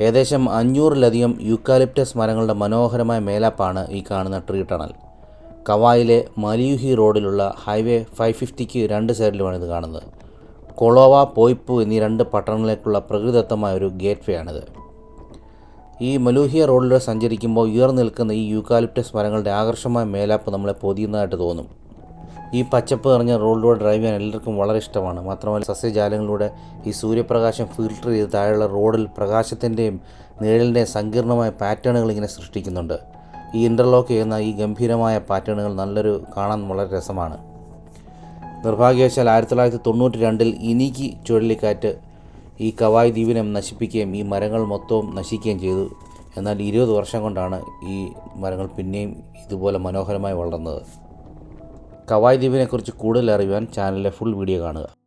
ഏകദേശം അഞ്ഞൂറിലധികം യൂക്കാലിപ്റ്റസ് മരങ്ങളുടെ മനോഹരമായ മേലാപ്പാണ് ഈ കാണുന്ന ട്രീ ടണൽ. കവായിലെ മലിയുഹി റോഡിലുള്ള ഹൈവേ ഫൈവ് ഫിഫ്റ്റിക്ക് രണ്ട് സൈഡിലുമാണ് ഇത് കാണുന്നത്. കൊളോവ പോയ്പു എന്നീ രണ്ട് പട്ടണങ്ങളിലേക്കുള്ള പ്രകൃതിദത്തമായ ഒരു ഗേറ്റ് വേ ആണിത് ഈ മലൂഹിയ റോഡിലൂടെ സഞ്ചരിക്കുമ്പോൾ ഉയർന്നു നിൽക്കുന്ന ഈ യൂക്കാലിപ്റ്റസ് മരങ്ങളുടെ ആകർഷമായ മേലാപ്പ് നമ്മളെ പൊതിയുന്നതായിട്ട് തോന്നും. ഈ പച്ചപ്പ് നിറഞ്ഞ റോഡിലൂടെ ഡ്രൈവ് ചെയ്യാൻ എല്ലാവർക്കും വളരെ ഇഷ്ടമാണ്. മാത്രമല്ല സസ്യജാലങ്ങളിലൂടെ ഈ സൂര്യപ്രകാശം ഫിൽട്ടർ ചെയ്ത് താഴെയുള്ള റോഡിൽ പ്രകാശത്തിന്റെയും നിഴലിന്റെയും സങ്കീർണമായ പാറ്റേണുകൾ ഇങ്ങനെ സൃഷ്ടിക്കുന്നുണ്ട്. ഈ ഇന്റർലോക്ക് ചെയ്യുന്ന ഈ ഗംഭീരമായ പാറ്റേണുകൾ നല്ലൊരു കാണാൻ വളരെ രസമാണ്. നിർഭാഗ്യവശാൽ ആയിരത്തി തൊള്ളായിരത്തി തൊണ്ണൂറ്റി രണ്ടിൽ ഇനിക്ക് ചുഴലിക്കാറ്റ് ഈ കവായ് ദ്വീപിനെ നശിപ്പിക്കുകയും ഈ മരങ്ങൾ മൊത്തവും നശിക്കുകയും ചെയ്തു. എന്നാൽ ഇരുപത് വർഷം കൊണ്ടാണ് ഈ മരങ്ങൾ പിന്നെയും ഇതുപോലെ മനോഹരമായി വളർന്നത്. കവായ് ദ്വീപിനെക്കുറിച്ച് കൂടുതൽ അറിയുവാൻ ചാനലിലെ ഫുൾ വീഡിയോ കാണുക.